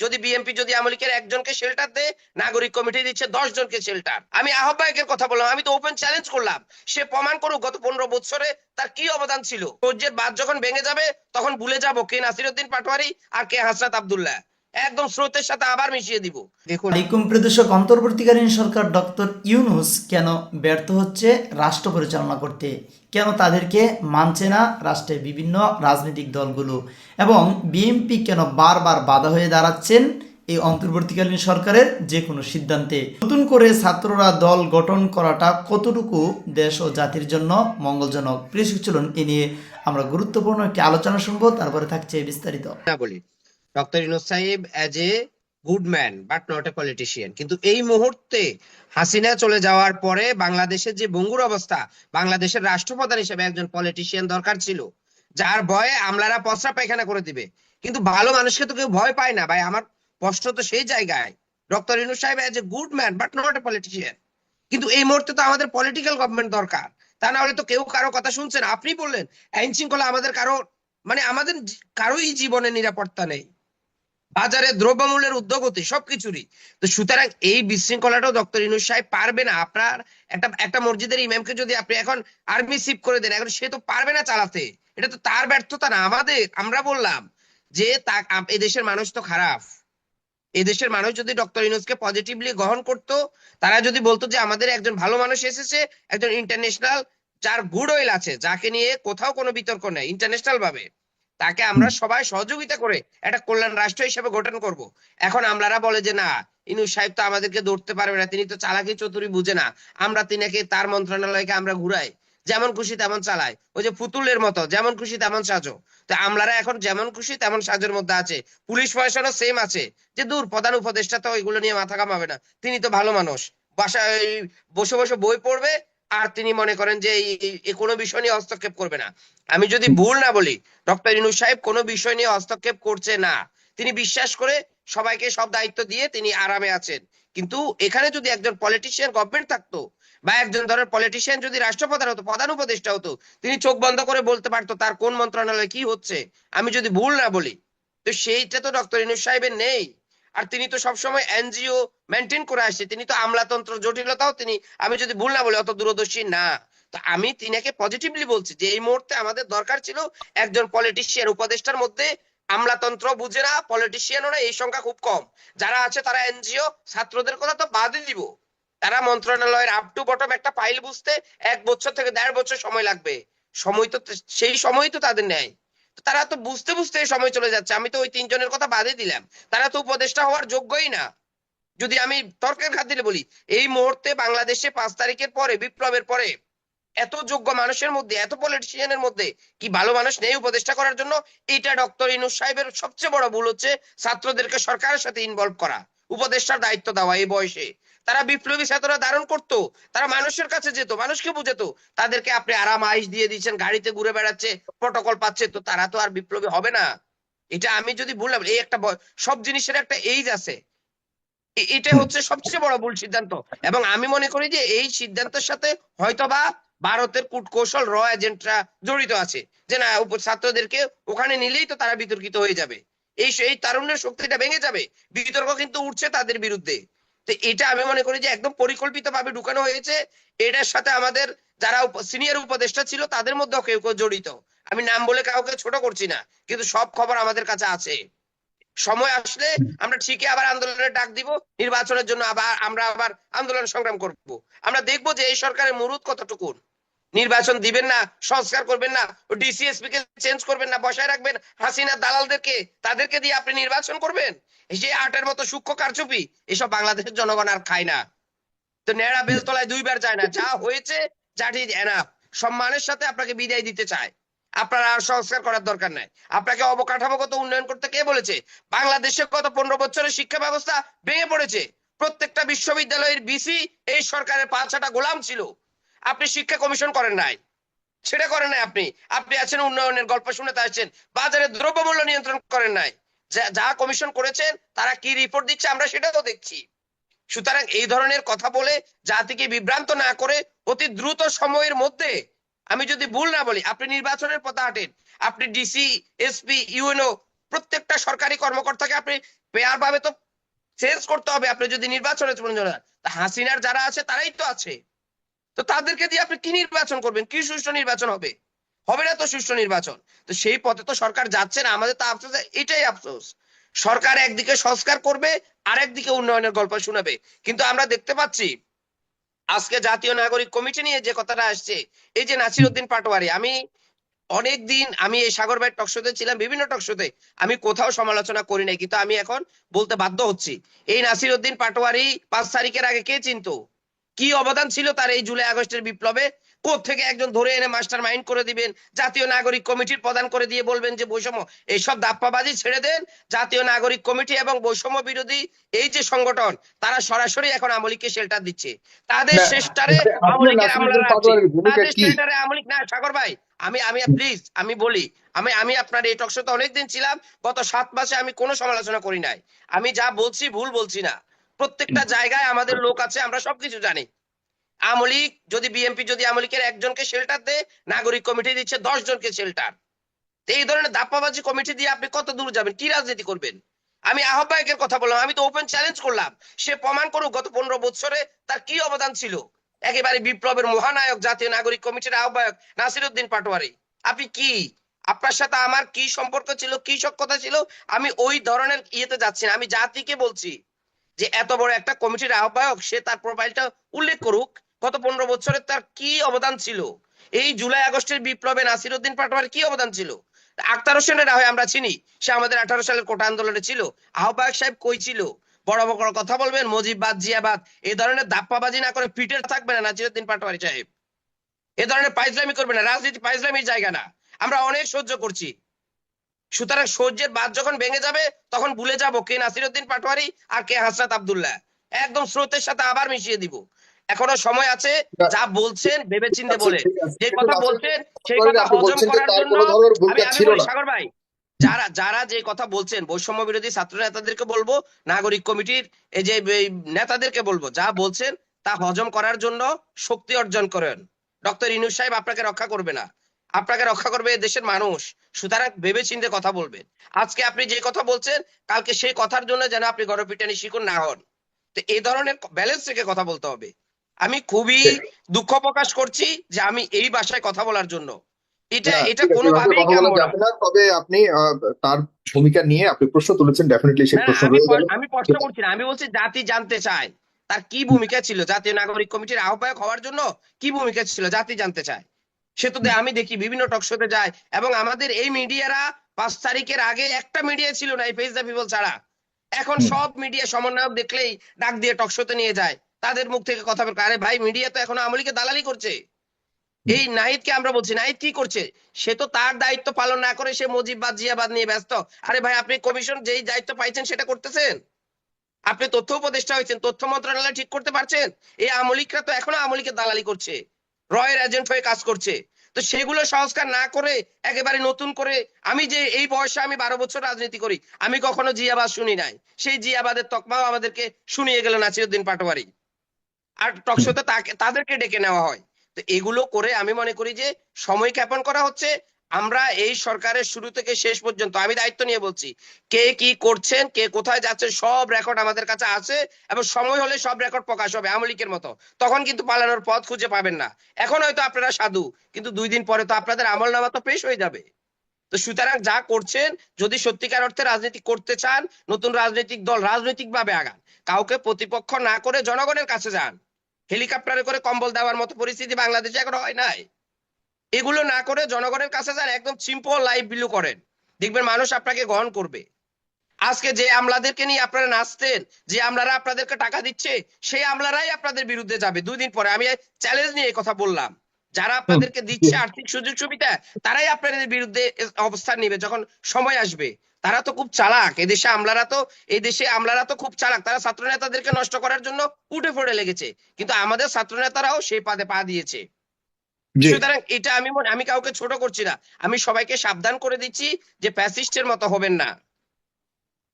যদি বিএনপি যদি আমলিকের একজনকে শেল্টার দেয়, নাগরিক কমিটি দিচ্ছে দশ জনকে শেল্টার আমি আহ্বায়কের কথা বললাম, আমি তো ওপেন চ্যালেঞ্জ করলাম। সে প্রমাণ করুক গত পনেরো বছরে তার কি অবদান ছিল। সূর্যের বাদ যখন ভেঙে যাবে, তখন ভুলে যাব কে নাসিরুদ্দিন পাটোয়ারি আর কে হাসরাত আব্দুল্লাহ। একদম স্রোতের সাথে আবার মিশিয়ে দিব। দেখুন আলাইকুম প্রদর্শক অন্তর্বর্তীকালীন সরকার ডক্টর ইউনুস কেন ব্যর্থ হচ্ছে রাষ্ট্র পরিচালনা করতে? কেন তাদেরকে মানছে না রাষ্ট্রের বিভিন্ন রাজনৈতিক দলগুলো? এবং বিএনপি কেন বারবার বাধা হয়ে দাঁড়াচ্ছেন এই অন্তর্বর্তীকালীন সরকারের যে কোনো সিদ্ধান্তে? নতুন করে ছাত্ররা দল গঠন করাটা কতটুকু দেশ ও জাতির জন্য মঙ্গলজনক? প্রিয় চলুন এ নিয়ে আমরা গুরুত্বপূর্ণ একটি আলোচনা শুনব তারপরে থাকছে বিস্তারিত। না বলি। ডক্টর সাহেব as a good man but not a politician কিন্তু এই মুহূর্তে হাসিনা চলে যাওয়ার পরে বাংলাদেশের যে বঙ্গুর অবস্থা বাংলাদেশের রাষ্ট্রপ্রধান হিসেবে একজন পলিটিশিয়ান দরকার ছিল যার ভয়ে আমলারা পায়খানা করে দিবে কিন্তু ভালো মানুষকে তো কেউ ভয় পায় না ভাই আমার কষ্ট তো সেই জায়গায় ডক্টর ইনু সাহেব as a good man but not a politician কিন্তু এই মুহূর্তে তো আমাদের পলিটিক্যাল গভর্নমেন্ট দরকার তা না হলে তো কেউ কারও কথা শুনছেন আপনি বললেন আইন শৃঙ্খলা আমাদের কারও মানে আমাদের কারোই জীবনে নিরাপত্তা নেই বাজারে দ্রব্যমূল্যের উদ্যোগতি সবকিছুরই। তো সুতরাং এই বিশৃঙ্খলাটাও ডক্টর ইনুস সাহেব পারবে না। আপনার একটা একটা মসজিদের ইমামকে যদি আপনি এখন আর্মি সিপ করে দেন, এখন সে তো পারবে না চালাতে। এটা তো তার ব্যর্থতা না, আমাদের। আমরা বললাম যে তা এদেশের মানুষ তো খারাপ। এদেশের মানুষ যদি ডক্টর ইনুসকে পজিটিভলি গ্রহণ করত, তারা যদি বলতো যে আমাদের একজন ভালো মানুষ এসেছে, একজন ইন্টারন্যাশনাল যার গুড অয়েল আছে, যাকে নিয়ে কোথাও কোনো বিতর্ক নেই ইন্টারন্যাশনাল ভাবে। তাকে আমরা সবাই সহযোগিতা করে একটা কল্যাণ রাষ্ট্র হিসেবে গঠন করব। এখন আমলারা বলে যে না ইনু সাহেব তো আমাদেরকে ধরতে পারবে না তিনি তো চালাকি চতুরি বুঝে না। আমরা তিনাকে তার মন্ত্রণালয়কে আমরা ঘুরাই। যেমন খুশি তেমন চালাই। ওই যে পুতুলের মতো যেমন খুশি তেমন সাজো। তো আমলারা এখন যেমন খুশি তেমন সাজের মধ্যে আছে। পুলিশ প্রশাসনও সেম আছে। যে দূর প্রধান উপদেষ্টা তো এগুলো নিয়ে মাথা কামাবে না। তিনি তো ভালো মানুষ। বাসায় বসে বসে বই পড়বে আর তিনি মনে করেন যে কোনো বিষয় নিয়ে হস্তক্ষেপ করবে না। আমি যদি ভুল না বলি, ডক্টর ইনুস সাহেব কোনো বিষয় নিয়ে হস্তক্ষেপ করছে না। তিনি বিশ্বাস করে সবাইকে সব দায়িত্ব দিয়ে তিনি আরামে আছেন। কিন্তু এখানে যদি একজন পলিটিশিয়ান গভর্নমেন্ট থাকতো বা একজন ধরেন পলিটিশিয়ান যদি রাষ্ট্রপ্রধান হতো, প্রধান উপদেষ্টা হতো, তিনি চোখ বন্ধ করে বলতে পারতো তার কোন মন্ত্রণালয়ে কি হচ্ছে। আমি যদি ভুল না বলি, তো সেইটা তো ডক্টর ইনু সাহেবের নেই। আর তিনি তো সবসময় এনজিও মেনটেন করে আসছে। তিনি তো আমলাতন্ত্র জটিলতাও তিনি, আমি যদি ভুল না বলি, অত দূরদর্শী না। তো আমি তিনাকে পজিটিভলি বলছি যে, এই মুহূর্তে আমাদের দরকার ছিল একজন পলিটিশিয়ান উপদেষ্টার মধ্যে আমলাতন্ত্র বুঝে না পলিটিশিয়ানও না, এই সংখ্যা খুব কম। যারা আছে তারা এনজিও, ছাত্রদের কথা তো বাদই দিব। তারা মন্ত্রণালয়ের আপ টু বটম একটা ফাইল বুঝতে এক বছর থেকে দেড় বছর সময় লাগবে। সময় তো সেই সময় তো তাদের নেয় তারা তো বুঝতে বুঝতে সময় চলে যাচ্ছে। আমি তো ওই তিনজনের কথা বাদে দিলাম। তারা তো উপদেষ্টা হওয়ার যোগ্যই না। যদি আমি তর্কের খাতিরে বলি, এই মুহূর্তে বাংলাদেশে পাঁচ তারিখের পরে, বিপ্লবের পরে, এত যোগ্য মানুষের মধ্যে, এত পলিটিশিয়ানের মধ্যে কি ভালো মানুষ নেই উপদেষ্টা করার জন্য? এটা ডক্টর ইনুস সাহেবের সবচেয়ে বড় ভুল হচ্ছে ছাত্রদেরকে সরকারের সাথে ইনভলভ করা। উপদেষ্টার দায়িত্ব দেওয়া এই বয়সে। তারা বিপ্লবী ছাত্ররা ধারণ করতো, তারা মানুষের কাছে যেত, মানুষকে বুঝেতো। তাদেরকে আপনি আরাম আইস দিয়ে দিচ্ছেন গাড়িতে ঘুরে বেড়াচ্ছে প্রটোকল পাচ্ছে, তো তারা তো আর বিপ্লবী হবে না। এটা আমি যদি বললাম এই একটা সব জিনিসের একটা এইজ আছে। এটা হচ্ছে সবচেয়ে বড় ভুল সিদ্ধান্ত। এবং আমি মনে করি যে এই সিদ্ধান্তের সাথে হয়তোবা ভারতের কূটকৌশল, র এজেন্টরা জড়িত আছে। যে না ছাত্রদেরকে ওখানে নিলেই তো তারা বিতর্কিত হয়ে যাবে। এই এই তারুণ্যের শক্তিটা ভেঙে যাবে। বিতর্ক কিন্তু উঠছে তাদের বিরুদ্ধে। তো এটা আমি মনে করি যে একদম পরিকল্পিত ভাবে ঢুকানো হয়েছে। এটার সাথে আমাদের যারা সিনিয়র উপদেষ্টা ছিল, তাদের মধ্যেও কেউ কেউ জড়িত। আমি নাম বলে কাউকে ছোট করছি না, কিন্তু সব খবর আমাদের কাছে আছে। সময় আসলে আমরা ঠিকই আবার আন্দোলনের ডাক দিব, নির্বাচনের জন্য আবার আমরা আবার আন্দোলন সংগ্রাম করব। আমরা দেখব যে এই সরকারের মুরুদ কতটুকু নির্বাচন দিবেন না, সংস্কার করবেন না ডিসিএসপি কে চেঞ্জ করবেন না, বসায় রাখবেন, হাসিনা দালালদেরকে, তাদেরকে দিয়ে আপনি নির্বাচন করবেন? এই যে আটের মতো সূক্ষ্ম কারচুপি, এসব বাংলাদেশের জনগণ আর খায় না। তো নেড়া বেলতলায় দুইবার যায় না, যা হয়েছে জাটি এনাফ সম্মানের সাথে আপনাকে বিদায় দিতে চায়। আপনার আর সংস্কার করার দরকার নাই। আপনাকে অবকাঠামোগত উন্নয়ন করতে কে বলেছে? বাংলাদেশে গত পনেরো বছরের শিক্ষা ব্যবস্থা ভেঙে পড়েছে। প্রত্যেকটা বিশ্ববিদ্যালয়ের বিসি এই সরকারের পাঁচটা গোলাম ছিল। আপনি শিক্ষা কমিশন করেন নাই। সেটা করেন নাই আপনি। আপনি আছেন উন্নয়নের গল্প শুনতে আসছেন বাজারে দ্রব্যমূল্য নিয়ন্ত্রণ করেন নাই। যা- কমিশন করেছেন, তারা কি রিপোর্ট দিচ্ছে আমরা সেটাও দেখছি। সুতরাং এই ধরনের কথা বলে জাতিকে বিভ্রান্ত না করে অতি দ্রুত সময়ের মধ্যে আমি যদি ভুল না বলি, আপনি নির্বাচনের পথে হাঁটেন। আপনি ডিসি এসপি ইউএনও প্রত্যেকটা সরকারি কর্মকর্তাকে আপনি পেয়ার ভাবে তো চেঞ্জ করতে হবে। আপনি যদি। তা হাসিনার যারা আছে, তারাই তো আছে। তো তাদেরকে দিয়ে আপনি কি নির্বাচন করবেন? কি সুষ্ঠু নির্বাচন হবে? হবে না তো সুষ্ঠু নির্বাচন? তো সেই পথে তো সরকার যাচ্ছে না। আমাদের তো আফসোস, এটাই আফসোস। সরকার একদিকে সংস্কার করবে আর একদিকে উন্নয়নের গল্প শোনাবে। কিন্তু আমরা দেখতে পাচ্ছি, আজকে জাতীয় নাগরিক কমিটি নিয়ে যে কথাটা আসছে, এই যে নাসির উদ্দিন পাটোয়ারি, আমি অনেক দিন আমি এই সাগর ভাইয়ের টকশোতে ছিলাম, বিভিন্ন টকশোতে আমি কোথাও সমালোচনা করি নাই, কিন্তু আমি এখন বলতে বাধ্য হচ্ছি। এই নাসির উদ্দিন পাটোয়ারি পাঁচ তারিখের আগে কে চিনতো? কি অবদান ছিল তার এই জুলাই আগস্টের বিপ্লবে? থেকে একজন ধরে এনে মাস্টার মাইন্ড করে দিবেন? জাতীয় নাগরিক কমিটির প্রদান করে দিয়ে বলবেন যে বৈষম্য এইসব দাপ্পাবাজি ছেড়ে দেন। জাতীয় নাগরিক কমিটি এবং বৈষম্য বিরোধী এই যে সংগঠন তারা সরাসরি এখন আমলিককে শেল্টার দিচ্ছে। তাদের না, শেষটারে আমলিকের আমলারা তাদের শেল্টারে আমলিক না সাগর ভাই আমি আমি প্লিজ আমি বলি আমি আমি আপনার এই টকশোতে অনেকদিন ছিলাম। গত সাত মাসে আমি কোনো সমালোচনা করি নাই। আমি যা বলছি ভুল বলছি না। প্রত্যেকটা জায়গায় আমাদের লোক আছে আমরা সবকিছু জানি। আমলিক যদি বিএনপি যদি আমলিকের একজনকে শেল্টার দেয় নাগরিক কমিটি দিচ্ছে দশ জনকে শেল্টার এই ধরনের দাপ্পাবাজি কমিটি দিয়ে আপনি কত দূর যাবেন? কি রাজনীতি করবেন? আমি আহ্বায়কের কথা বললাম আমি তো ওপেন চ্যালেঞ্জ করলাম। সে প্রমাণ করুক গত পনেরো বছরে তার কি অবদান ছিল। একেবারে বিপ্লবের মহানায়ক জাতীয় নাগরিক কমিটির আহ্বায়ক নাসির উদ্দিন পাটোয়ারি। আপনি কি? আপনার সাথে আমার কি সম্পর্ক ছিল কি সক্ষতা ছিল? আমি ওই ধরনের ইয়েতে যাচ্ছি না আমি জাতিকে বলছি। যে এত বড় একটা কমিটির আহ্বায়ক, সে তার প্রোফাইলটা উল্লেখ করুক, গত পনেরো বছরে তার কি অবদান ছিল? এই জুলাই, আগস্টের বিপ্লবে নাসির উদ্দিন পাটোয়ারির কি অবদান ছিল? আক্তার হোসেনের হয় আমরা চিনি, সে আমাদের আঠারো সালের কোটা আন্দোলনে ছিল। আহ্বায়ক সাহেব কই ছিল? বড় বড় কথা বলবেন, মজিববাদ, জিয়াবাদ এই ধরনের দাপ্পাবাজি না করে পিঠে থাকবে না নাসিরুদ্দিন পাটোয়ারি সাহেব। এ ধরনের পাইজলামি করবে না, রাজনীতি পাইজলামির জায়গা না। আমরা অনেক সহ্য করছি সুতরাং সহ্যের বাদ যখন ভেঙে যাবে তখন ভুলে যাব কে নাসিরুদ্দিন পাটোয়ারি আর কে হাসরাত আব্দুল্লাহ। একদম স্রোতের সাথে আবার মিশিয়ে দিব। এখনও সময় আছে যা বলছেন ভেবেচিন্তে বলে। যে কথা বলছেন সেই কথা হজম করার জন্য আমি সাগর ভাই যারা যারা যে কথা বলছেন বৈষম্য বিরোধী ছাত্র নেতাদেরকে বলব নাগরিক কমিটির এই যে নেতাদেরকে বলব যা বলছেন তা হজম করার জন্য শক্তি অর্জন করেন। ডক্টর ইনুস সাহেব আপনাকে রক্ষা করবে না। আপনাকে রক্ষা করবে দেশের মানুষ। সুতরাং ভেবে চিন্তে কথা বলবেন। আজকে আপনি যে কথা বলছেন কালকে সেই কথার জন্য যেন আপনি গণপিটানি শিকুন না হন। তো এই ধরনের ব্যালেন্স রেখে কথা বলতে হবে। আমি খুবই দুঃখ প্রকাশ করছি যে আমি এই ভাষায় কথা বলার জন্য। এটা এটা ঠিক আছে, কোনোভাবেই এভাবে কথা কাম্য বলা না। যাবে না তবে আপনি তার ভূমিকা নিয়ে আপনি প্রশ্ন তুলেছেন ডেফিনেটলি সেই প্রশ্ন আমি প্রশ্ন করছি না আমি বলছি জাতি জানতে চায়। তার কি ভূমিকা ছিল? জাতীয় নাগরিক কমিটির আহ্বায়ক হওয়ার জন্য কি ভূমিকা ছিল? জাতি জানতে চায়। সে তো আমি দেখি বিভিন্ন টকশোতে যায়। এবং আমাদের এই মিডিয়ারা পাঁচ তারিখের আগে একটা মিডিয়া ছিল না এই ফেস দ্য পিপল ছাড়া। এখন সব মিডিয়া সমন্বয়ক দেখলেই ডাক দিয়ে টকশোতে নিয়ে যায়। তাদের মুখ থেকে কথা বের আরে ভাই মিডিয়া তো এখনও আমলিকে দালালি করছে। এই নাহিদকে আমরা বলছি নাহিদ কি করছে? সে তো তার দায়িত্ব পালন না করে সে মুজিববাদ জিয়াবাদ নিয়ে ব্যস্ত। আরে ভাই আপনি কমিশন যেই দায়িত্ব পাইছেন সেটা করতেছেন? আপনি তথ্য উপদেষ্টা হয়েছেন তথ্য মন্ত্রণালয় ঠিক করতে পারছেন? এই আমলিকরা তো এখনও আমলিকে দালালি করছে। রয়ের এজেন্ট হয়ে কাজ করছে। তো সেগুলো সংস্কার না করে একেবারে নতুন করে আমি যে এই বয়সে আমি বারো বছর রাজনীতি করি, আমি কখনো জিয়াবাদ শুনি নাই। সেই জিয়াবাদের তকমাও আমাদেরকে শুনিয়ে গেল নাসিরুদ্দিন পাটোয়ারি। আর টকশোতে তাকে, তাদেরকে ডেকে নেওয়া হয়। তো এগুলো করে আমি মনে করি যে সময় জ্ঞাপন করা হচ্ছে আমরা এই সরকারের শুরু থেকে শেষ পর্যন্ত, আমি দায়িত্ব নিয়ে বলছি, কে কি করছেন, কে কোথায় যাচ্ছেন, সব রেকর্ড আমাদের কাছে আছে এবং সময় হলে সব রেকর্ড প্রকাশ হবে আমলিকের মতো। তখন কিন্তু পালানোর পথ খুঁজে পাবেন না। এখন হয়তো আপনারা সাধু, কিন্তু দুই দিন পরে তো আপনাদের আমল নামা তো পেশ হয়ে যাবে। তো সুতরাং যা করছেন, যদি সত্যিকার অর্থে রাজনীতি করতে চান, নতুন রাজনৈতিক দল রাজনৈতিক ভাবে আগান। কাউকে প্রতিপক্ষ না করে জনগণের কাছে যান। হেলিকপ্টারে করে কম্বল দেওয়ার মতো পরিস্থিতি বাংলাদেশে এখন হয় নাই। এগুলো না করে জনগণের কাছে যান একদম সিম্পল লাইফ বিলু করেন। দেখবেন মানুষ আপনাকে গ্রহণ করবে। আজকে যে আমলাদেরকে নিয়ে আপনারা নাচতেন যে আমলারা আপনাদেরকে টাকা দিচ্ছে সেই আমলারাই আপনাদের বিরুদ্ধে যাবে। দুই দিন পরে আমি চ্যালেঞ্জ নিয়ে এই কথা বললাম। যারা আপনাদেরকে দিচ্ছে আর্থিক সুযোগ সুবিধা তারাই আপনাদের বিরুদ্ধে অবস্থান নিবে যখন সময় আসবে। তারা তো খুব চালাক। এদেশে আমলারা তো এই দেশে আমলারা তো খুব চালাক। তারা ছাত্র নেতাদেরকে নষ্ট করার জন্য উঠে পড়ে লেগেছে। কিন্তু আমাদের ছাত্র নেতারাও সেই পাদে পা দিয়েছে। সুতরাং এটা আমি মনে আমি কাউকে ছোট করছি না। আমি সবাইকে সাবধান করে দিচ্ছি যে প্যাসিস্টের মতো হবেন না।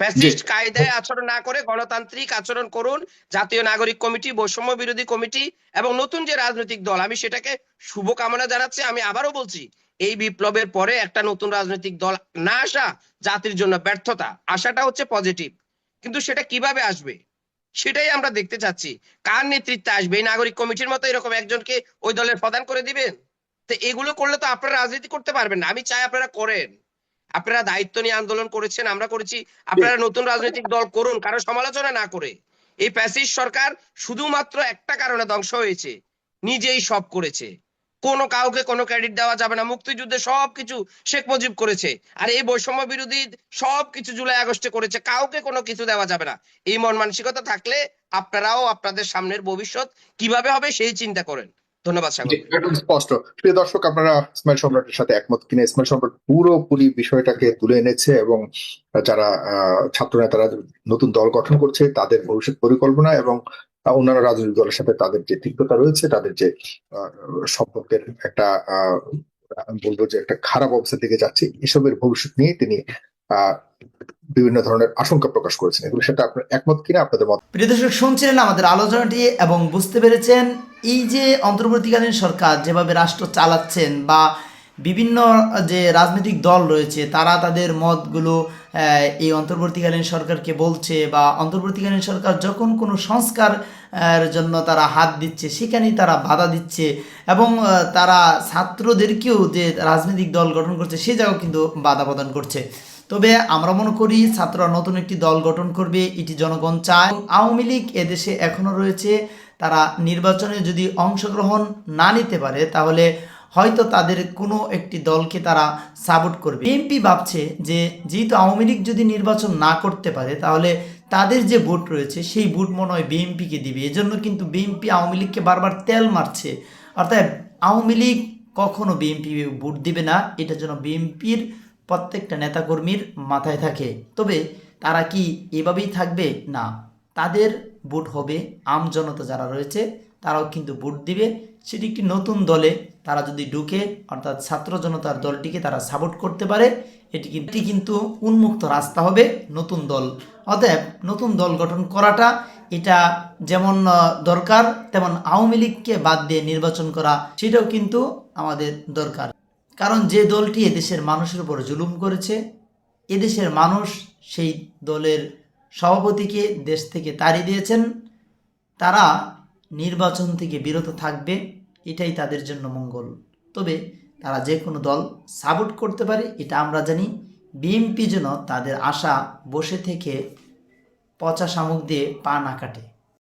প্যাসিস্ট কায়দায় আচরণ না করে গণতান্ত্রিক আচরণ করুন জাতীয় নাগরিক কমিটি বৈষম্য বিরোধী কমিটি এবং নতুন যে রাজনৈতিক দল আমি সেটাকে শুভকামনা জানাচ্ছি। আমি আবারও বলছি এই বিপ্লবের পরে একটা নতুন রাজনৈতিক দল না আসা জাতির জন্য ব্যর্থতা। আশাটা হচ্ছে পজিটিভ কিন্তু সেটা কীভাবে আসবে? সেটাই আমরা দেখতে চাচ্ছি। কার নেতৃত্বে আসবে? এই নাগরিক কমিটির মতো এরকম একজনকে ওই দলের প্রদান করে দিবেন? তো এগুলো করলে তো আপনারা রাজনীতি করতে পারবেন না। আমি চাই আপনারা করেন। আপনারা দায়িত্ব নিয়ে আন্দোলন করেছেন আমরা করেছি। আপনারা নতুন রাজনৈতিক দল করুন কারও সমালোচনা না করে। এই প্যাসিজ সরকার শুধুমাত্র একটা কারণে ধ্বংস হয়েছে। নিজেই সব করেছে। কোনো কাউকে কোনো ক্রেডিট দেওয়া যাবে না। মুক্তিযুদ্ধে সবকিছু শেখ মুজিব করেছে। আর এই বৈষম্য বিরোধী সবকিছু জুলাই আগস্টে করেছে। কাউকে কোনো কিছু দেওয়া যাবে না। এই মন মানসিকতা থাকলে আপনারাও আপনাদের সামনের ভবিষ্যৎ কীভাবে হবে সেই চিন্তা করেন। ধন্যবাদ স্পষ্ট। দর্শক, আপনারা সম্রাটের সাথে একমত সম্রাট পুরোপুরি বিষয়টাকে তুলে এনেছে এবং যারা ছাত্র নেতারা নতুন দল গঠন করছে, তাদের ভবিষ্যৎ পরিকল্পনা এবং অন্যান্য রাজনৈতিক দলের সাথে তাদের যে তিক্ততা রয়েছে, তাদের যে সম্পর্কের একটা বলব যে একটা খারাপ অবস্থার দিকে যাচ্ছে, এসবের ভবিষ্যৎ নিয়ে তিনি বিভিন্ন ধরনের আশঙ্কা প্রকাশ করেছেন। এগুলো সেটা আপনার একমত কিনা, আপনাদের মত? প্রিয় দর্শক, শুনছিলেন আমাদের আলোচনাটি এবং বুঝতে পেরেছেন, এই যে অন্তর্বর্তীকালীন সরকার যেভাবে রাষ্ট্র চালাচ্ছেন বা বিভিন্ন যে রাজনৈতিক দল রয়েছে, তারা তাদের মতগুলো এই অন্তর্বর্তীকালীন সরকারকে বলছে বা অন্তর্বর্তীকালীন সরকার যখন কোনো সংস্কার জন্য তারা হাত দিচ্ছে, সেখানেই তারা বাধা দিচ্ছে এবং তারা ছাত্রদেরকেও যে রাজনৈতিক দল গঠন করছে, সে জায়গাও কিন্তু বাধা প্রদান করছে। তবে আমরা মনে করি ছাত্ররা নতুন একটি দল গঠন করবে, এটি জনগণ চায়। আওয়ামী লীগ এদেশে এখনও রয়েছে, তারা নির্বাচনে যদি অংশগ্রহণ না নিতে পারে, তাহলে হয়তো তাদের কোনো একটি দলকে তারা সাপোর্ট করবে। বিএনপি ভাবছে যে, যেহেতু আওয়ামী লীগ যদি নির্বাচন না করতে পারে, তাহলে তাদের যে ভোট রয়েছে, সেই ভোট মনে হয় বিএনপিকে দিবে। এজন্য কিন্তু বিএনপি আওয়ামী লীগকে বারবার তেল মারছে। অর্থাৎ আওয়ামী লীগ কখনো বিএনপি ভোট দিবে না, এটা যেন বিএনপির প্রত্যেকটা নেতাকর্মীর মাথায় থাকে। তবে তারা কি এভাবেই থাকবে? না। তাদের ভোট হবে আম জনতা যারা রয়েছে তারাও কিন্তু ভোট দিবে। সেটি একটি নতুন দলে তারা যদি ঢুকে, অর্থাৎ ছাত্র জনতার দলটিকে তারা সাপোর্ট করতে পারে, এটি কিন্তু কিন্তু উন্মুক্ত রাস্তা হবে নতুন দল। অতএব নতুন দল গঠন করাটা এটা যেমন দরকার, তেমন আওয়ামী লীগকে বাদ দিয়ে নির্বাচন করা সেটাও কিন্তু আমাদের দরকার। কারণ যে দলটি এদেশের মানুষের উপর জুলুম করেছে, এদেশের মানুষ সেই দলের সভাপতিকে দেশ থেকে তাড়িয়ে দিয়েছেন। তারা নির্বাচন থেকে বিরত থাকবে, এটাই তাদের জন্য মঙ্গল। তবে তারা যে কোনো দল সাপোর্ট করতে পারে, এটা আমরা জানি। বিএনপি যেন তাদের আশা বসে থেকে পচা শামুক দিয়ে পা না কাটে।